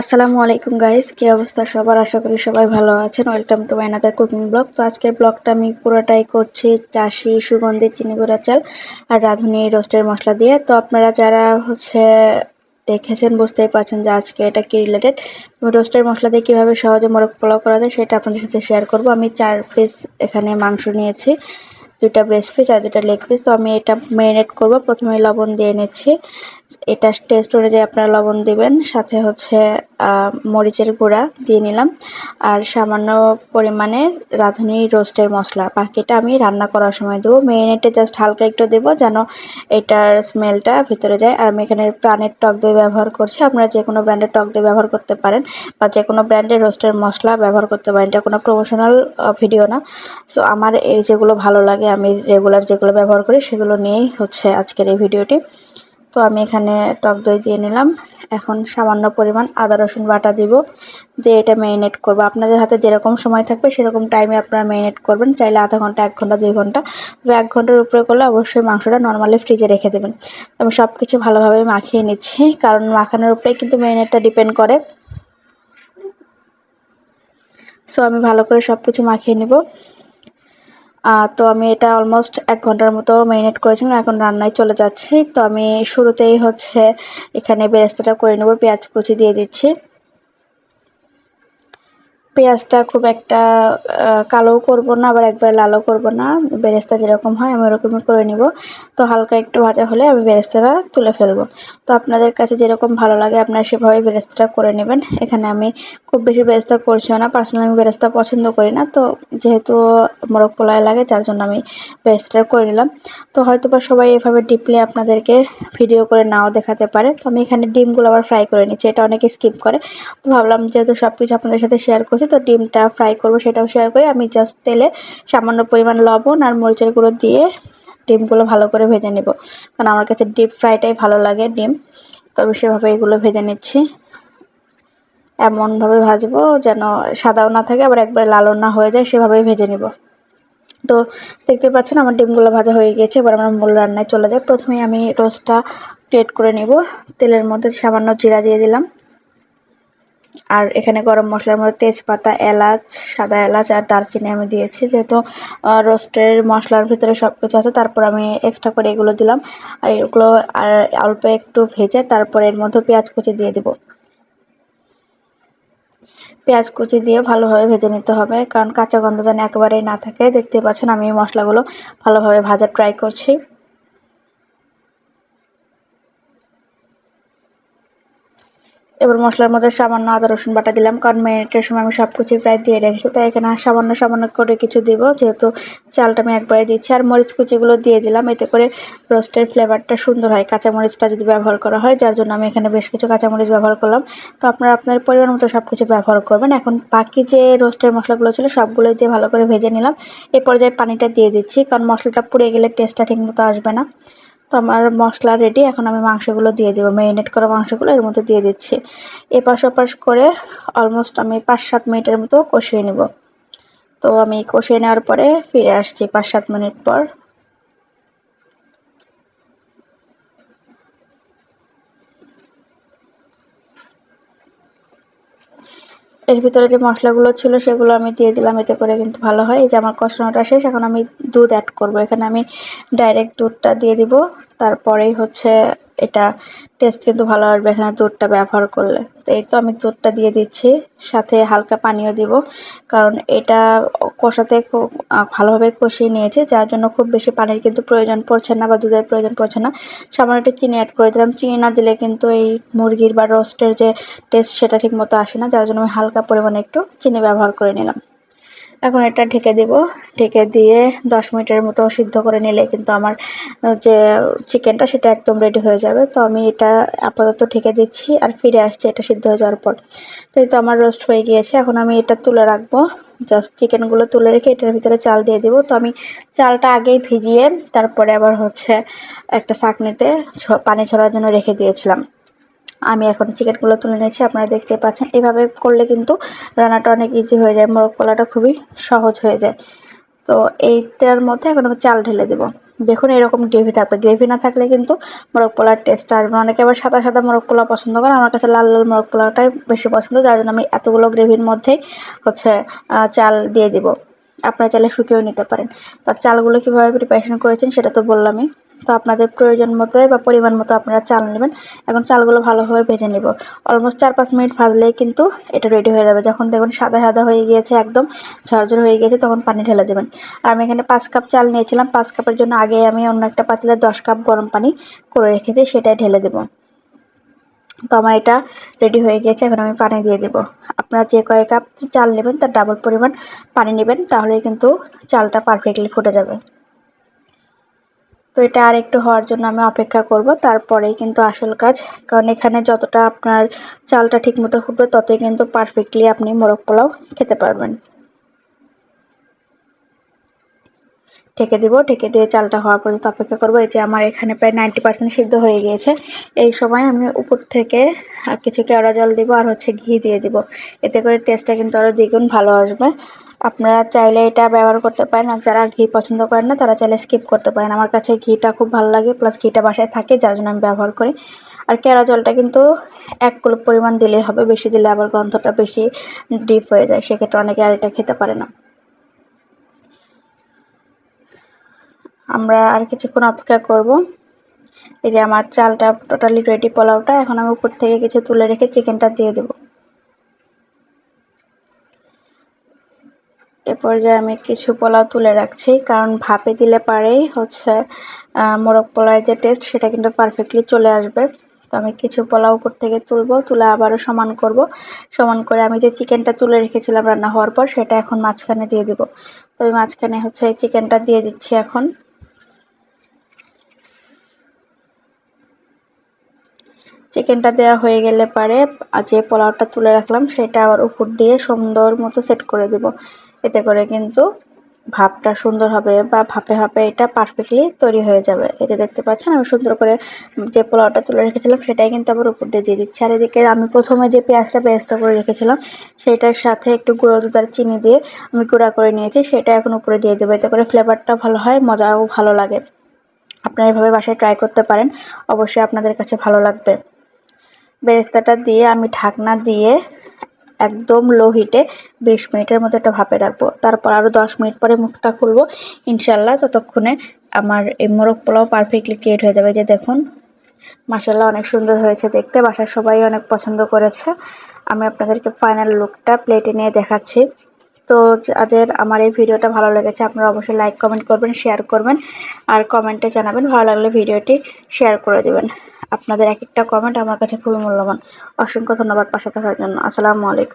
আসসালামু আলাইকুম গাইস কি অবস্থা সবার? আশা করি সবাই ভালো আছেন। Welcome to my another cooking blog তো আজকের ব্লগটা আমি পুরোটাই করছি চাষি সুগন্ধি, চিনি গুঁড়া চাল আর রাঁধুনি রোস্টের মশলা দিয়ে। তো আপনারা যারা হচ্ছে দেখেছেন, বুঝতেই পারছেন যে আজকে এটা কি রিলেটেড রোস্টের মশলা দিয়ে কীভাবে সহজে মোরগ পোলাও করা যায় সেটা আপনাদের সাথে শেয়ার করব। আমি চার পিস এখানে মাংস নিয়েছি দুটা ব্রেস্ট পিস আর দুটা লেগ পিস তো আমি এটা ম্যারিনেট করব। প্রথমে লবণ দিয়ে নিচ্ছি। এটা টেস্ট অনুযায়ী আপনারা লবণ দিবেন, সাথে হচ্ছে মরিচের গুঁড়া দিয়ে নিলাম। আর সামান্য পরিমাণে রাঁধুনি রোস্টের মশলা। বাকিটা আমি রান্না করার সময় দেবো। মেরিনেটে জাস্ট হালকা একটু দেবো যেন এটার স্মেলটা ভিতরে যায়। আর আমি এখানে প্রাণের টক দই ব্যবহার করছি। আপনারা যে কোনো ব্র্যান্ডের টক দই ব্যবহার করতে পারেন বা যে কোনো ব্র্যান্ডের রোস্টের মশলা ব্যবহার করতে পারেন। এটা কোনো প্রমোশনাল ভিডিও না। সো আমার এই যেগুলো ভালো লাগে, আমি রেগুলার যেগুলো ব্যবহার করি, সেগুলো নিয়েই হচ্ছে আজকের এই ভিডিওটি তো আমি এখানে টক দই দিয়ে নিলাম। এখন সামান্য পরিমাণ আদা, রসুন বাটা দিব। দিয়ে এটা ম্যারিনেট করব। আপনাদের হাতে যেরকম সময় থাকবে সেরকম টাইমে আপনারা ম্যারিনেট করবেন। চাইলে আধা ঘণ্টা, এক ঘণ্টা, দুই ঘণ্টা। তবে এক ঘণ্টার উপরে করলে অবশ্যই মাংসটা নর্মালি ফ্রিজে রেখে দেবেন। আমি সব কিছু ভালোভাবে মাখিয়ে নিচ্ছি। কারণ মাখানোর উপরেই কিন্তু ম্যারিনেটটা ডিপেন্ড করে। সো আমি ভালো করে সব কিছু মাখিয়ে নেব। তো আমি এটা অলমোস্ট এক ঘণ্টার মতো ম্যারিনেট করেছিলাম, এখন রান্নায় চলে যাচ্ছি। তো আমি শুরুতেই হচ্ছে এখানে বেরেস্তাটা করে নেব, পেঁয়াজ কুচি দিয়ে দিচ্ছি। পেঁয়াজটা খুব একটা কালোও করব না, আবার একবার লালও করব না। বেরেস্তা যেরকম হয় আমি ওরকমই করে নিব। তো হালকা একটু ভাজা হলে আমি বেরেস্তাটা তুলে ফেলব। তো আপনাদের কাছে যেরকম ভালো লাগে আপনারা সেভাবে বেরেস্তাটা করে নেবেন। এখানে আমি খুব বেশি বেরেস্তা করছিও না, পার্সোনালি আমি বেরেস্তা পছন্দ করি না। তো যেহেতু মোরগ পোলায় লাগে যার জন্য আমি বেরেস্তাটা করে নিলাম। তো হয়তো বা সবাই এভাবে ডিপলি আপনাদেরকে ভিডিও করে নাও দেখাতে পারে। তো আমি এখানে ডিমগুলো আবার ফ্রাই করে নিচ্ছি, এটা অনেকে স্কিপ করে। তো ভাবলাম যেহেতু সব কিছু আপনাদের সাথে শেয়ার করছি তো ডিমটা ফ্রাই করব সেটাও শেয়ার করি। আমি জাস্ট তেলে সামান্য পরিমাণ লবণ আর মরিচের গুঁড়ো দিয়ে ডিমগুলো ভালো করে ভেজে নেব। কারণ আমার কাছে ডিপ ফ্রাইটাই ভালো লাগে ডিম। তবে সেভাবে এগুলো ভেজে নিচ্ছি। এমনভাবে ভাজবো যেন সাদাও না থাকে, আবার একবারে লালও না হয়ে যায়, সেভাবেই ভেজে নিব। তো দেখতে পাচ্ছেন আমার ডিমগুলো ভাজা হয়ে গিয়েছে, এবার আমার মূল রান্নায় চলে যায় প্রথমে আমি রোস্টটা ক্রিয়েট করে নিব। তেলের মধ্যে সামান্য জিরা দিয়ে দিলাম। আর এখানে গরম মশলার মধ্যে তেজপাতা, এলাচ, সাদা এলাচ আর দারচিনি আমি দিয়েছি, যেহেতু রোস্টের মশলার ভিতরে সব কিছু আছে, তারপর আমি এক্সট্রা করে এগুলো দিলাম। আর এগুলো, আর অল্প একটু ভেজে তারপর এর মধ্যে পেঁয়াজ কুচি দিয়ে দিব। পেঁয়াজ কুচি দিয়ে ভালোভাবে ভেজে নিতে হবে, কারণ কাঁচা গন্ধ যেন একেবারেই না থাকে। দেখতে পাচ্ছেন আমি মশলাগুলো ভালোভাবে ভাজা ট্রাই করছি। এবার মশলার মধ্যে সামান্য আদা, রসুন বাটা দিলাম। কারণ মেরিনেটের সময় আমি সব কিছুই প্রায় দিয়ে রেখেছি, তাই এখানে সামান্য সামান্য করে কিছু দিব। যেহেতু চালটা আমি একবারে দিচ্ছি, আর মরিচ কুচিগুলো দিয়ে দিলাম। এতে করে রোস্টের ফ্লেভারটা সুন্দর হয়, কাঁচামরিচটা যদি ব্যবহার করা হয়। যার জন্য আমি এখানে বেশ কিছু কাঁচামরিচ ব্যবহার করলাম। তো আপনারা আপনার পরিমাণ মতো সব কিছু ব্যবহার করবেন। এখন বাকি যে রোস্টের মশলাগুলো ছিল, সবগুলো দিয়ে ভালো করে ভেজে নিলাম। এই পর্যায়ে পানিটা দিয়ে দিচ্ছি, কারণ মশলাটা পুড়ে গেলে টেস্টটা ঠিক মতো আসবে না। তো আমার মশলা রেডি এখন আমি মাংসগুলো দিয়ে দেবো। ম্যারিনেট করা মাংসগুলো এর মধ্যে দিয়ে দিচ্ছি। এপাশ ওপাশ করে অলমোস্ট আমি পাঁচ সাত মিনিটের মতো কষিয়ে নেব। তো আমি কষিয়ে নেওয়ার পরে ফিরে আসছি পাঁচ সাত মিনিট পর। এর ভিতরে যে মশলাগুলো ছিল সেগুলো আমি দিয়ে দিলাম, এতে করে কিন্তু ভালো হয়। এই যে আমার কষানোটা শেষ, এখন আমি দুধ অ্যাড করব। এখানে আমি ডাইরেক্ট দুধটা দিয়ে দিব। তারপরেই হচ্ছে এটা টেস্ট কিন্তু ভালো আসবে এখানে দুধটা ব্যবহার করলে। তো এই তো আমি দুধটা দিয়ে দিচ্ছি, সাথে হালকা পানিও দিব, কারণ এটা কষাতে খুব ভালোভাবে কষিয়ে নিয়েছি, যার জন্য খুব বেশি পানির কিন্তু প্রয়োজন পড়ছে না বা দুধের প্রয়োজন পড়ছে না। সামান্য একটু চিনি অ্যাড করে দিলাম। চিনি না দিলে কিন্তু এই মুরগির বা রোস্টের যে টেস্ট সেটা ঠিক মতো আসে না, যার জন্য আমি হালকা পরিমাণে একটু চিনি ব্যবহার করে নিলাম। এখন এটা ঢেকে দেব। ঢেকে দিয়ে দশ মিনিটের মতো সিদ্ধ করে নিলে কিন্তু আমার যে চিকেনটা সেটা একদম রেডি হয়ে যাবে। তো আমি এটা আপাতত ঢেকে দিচ্ছি আর ফিরে আসছি এটা সিদ্ধ হয়ে যাওয়ার পর। তো এই তো আমার রোস্ট হয়ে গিয়েছে। এখন আমি এটা তুলে রাখব। জাস্ট চিকেনগুলো তুলে রেখে এটার ভিতরে চাল দিয়ে দেবো। তো আমি চালটা আগেই ভিজিয়ে তারপরে আবার হচ্ছে একটা চাকনিতে পানি ছড়ার জন্য রেখে দিয়েছিলাম। আমি এখন চিকেনগুলো তুলে নিয়েছি, আপনারা দেখতে পাচ্ছেন। এভাবে করলে কিন্তু রান্নাটা অনেক ইজি হয়ে যায়, মোরগ পোলাটা খুবই সহজ হয়ে যায়। তো এইটার মধ্যে এখন আমি চাল ঢেলে দেবো। দেখুন, এরকম গ্রেভি থাকবে। গ্রেভি না থাকলে কিন্তু মোরগ পোলার টেস্ট আসবে অনেকে আবার সাদা সাদা মোরগ পোলাও পছন্দ করে। আমার কাছে লাল লাল মোরগ পোলাওটাই বেশি পছন্দ, যার জন্য আমি এতগুলো গ্রেভির মধ্যেই হচ্ছে চাল দিয়ে দিব। আপনারা চাইলে শুকিয়েও নিতে পারেন। তো চালগুলো কীভাবে প্রিপারেশন করেছেন সেটা তো বললামই। তো আপনাদের প্রয়োজন মতো বা পরিমাণ মতো আপনারা চাল নেবেন। এখন চালগুলো ভালোভাবে ভেজে নেব। অলমোস্ট চার পাঁচ মিনিট ভাজলেই কিন্তু এটা রেডি হয়ে যাবে। যখন দেখুন সাদা সাদা হয়ে গিয়েছে, একদম ঝরঝর হয়ে গিয়েছে, তখন পানি ঢেলে দেবেন। আর আমি এখানে পাঁচ কাপ চাল নিয়েছিলাম। পাঁচ কাপের জন্য আগে আমি অন্য একটা পাতিলে দশ কাপ গরম পানি করে রেখেছি, সেটাই ঢেলে দেবো। তো আমার এটা রেডি হয়ে গিয়েছে। এখন আমি পানি দিয়ে দেব। আপনারা যে কয়েক কাপ চাল নেবেন, তার ডাবল পরিমাণ পানি নেবেন তাহলে কিন্তু চালটা পারফেক্টলি ফুটে যাবে। তো এটা আর একটু হওয়ার জন্য আমি অপেক্ষা করব। তারপরেই কিন্তু আসল কাজ, কারণ এখানে যতটা আপনার চালটা ঠিকমতো ফুটবে, ততই কিন্তু পারফেক্টলি আপনি মোরগ পোলাও খেতে পারবেন। ঢেকে দিব, ঢেকে দিয়ে চালটা হওয়া পর্যন্ত অপেক্ষা করব। এই যে আমার এখানে প্রায় নাইনটি পার্সেন্ট সিদ্ধ হয়ে গিয়েছে। এই সময় আমি উপর থেকে কিছু কেওড়া জল দিব আর হচ্ছে ঘি দিয়ে দিব। এতে করে টেস্টটা কিন্তু আরও দ্বিগুণ ভালো আসবে। আপনারা চাইলে এটা ব্যবহার করতে পারেন আর যারা ঘি পছন্দ করেন না, তারা চাইলে স্কিপ করতে পারেন। আমার কাছে ঘিটা খুব ভালো লাগে প্লাস ঘিটা বাসায় থাকে, যার জন্য আমি ব্যবহার করি। আর কেওড়া জলটা কিন্তু এক কুলুপ পরিমাণ দিলেই হবে, বেশি দিলে আবার গন্ধটা বেশি ডিপ হয়ে যায়, সেক্ষেত্রে অনেকে আর এটা খেতে পারে না। আমরা আর কিছুক্ষণ অপেক্ষা করব। এই যে আমার চালটা টোটালি রেডি পোলাওটা, এখন আমি উপর থেকে কিছু তুলে রেখে চিকেনটা দিয়ে দেব। এ পর্যায়ে আমি কিছু পোলাও তুলে রাখছি, কারণ ভাপে দিলে পারেই হচ্ছে মোরগ পোলাওয়ের যে টেস্ট সেটা কিন্তু পারফেক্টলি চলে আসবে। তো আমি কিছু পোলাও উপর থেকে তুলবো, তুলে আবারও সমান করব। সমান করে আমি যে চিকেনটা তুলে রেখেছিলাম রান্না হওয়ার পর, সেটা এখন মাঝখানে দিয়ে দিব। তো আমি মাঝখানে হচ্ছে এই চিকেনটা দিয়ে দিচ্ছি এখন। চিকেনটা দেওয়া হয়ে গেলে পারে যে পোলাওটা তুলে রাখলাম, সেটা আবার উপর দিয়ে সুন্দর মতো সেট করে দেব। এতে করে কিন্তু ভাপটা সুন্দর হবে বা ভাপে ভাপে এটা পারফেক্টলি তৈরি হয়ে যাবে। এই যে দেখতে পাচ্ছেন, আমি সুন্দর করে যে পোলাওটা তুলে রেখেছিলাম, সেটাই কিন্তু আবার উপর দিয়ে দিয়ে দিচ্ছি। আর এদিকে আমি প্রথমে যে পেঁয়াজটা ব্যস্ত করে রেখেছিলাম, সেটার সাথে একটু গুঁড়ো দুধ আর চিনি দিয়ে আমি গুঁড়া করে নিয়েছি, সেটা এখন উপরে দিয়ে দেবো। এতে করে ফ্লেভারটা ভালো হয়, মজাও ভালো লাগে। আপনারা এভাবে বাসায় ট্রাই করতে পারেন, অবশ্যই আপনাদের কাছে ভালো লাগবে। বেরেস্তাটা দিয়ে আমি ঢাকনা দিয়ে একদম লো হিটে বিশ মিনিটের মতো একটা ভাপে রাখব। তারপর আরও দশ মিনিট পরে মুখটা খুলবো। ইনশাল্লাহ ততক্ষণে আমার এই মোরগ পোলাও পারফেক্টলি ক্রিয়েট হয়ে যাবে। যে দেখুন মাসাল্লাহ অনেক সুন্দর হয়েছে দেখতে। বাসার সবাই অনেক পছন্দ করেছে। আমি আপনাদেরকে ফাইনাল লুকটা প্লেটে নিয়ে দেখাচ্ছি। তো যাদের আমার এই ভিডিওটা ভালো লেগেছে, আপনারা অবশ্যই লাইক কমেন্ট করবেন শেয়ার করবেন। আর কমেন্টে জানাবেন, ভালো লাগলে ভিডিওটি শেয়ার করে দেবেন। আপনাদের এক একটা কমেন্ট আমার কাছে খুবই মূল্যবান। অসংখ্য ধন্যবাদ পাশে থাকার জন্য। আসসালামু আলাইকুম।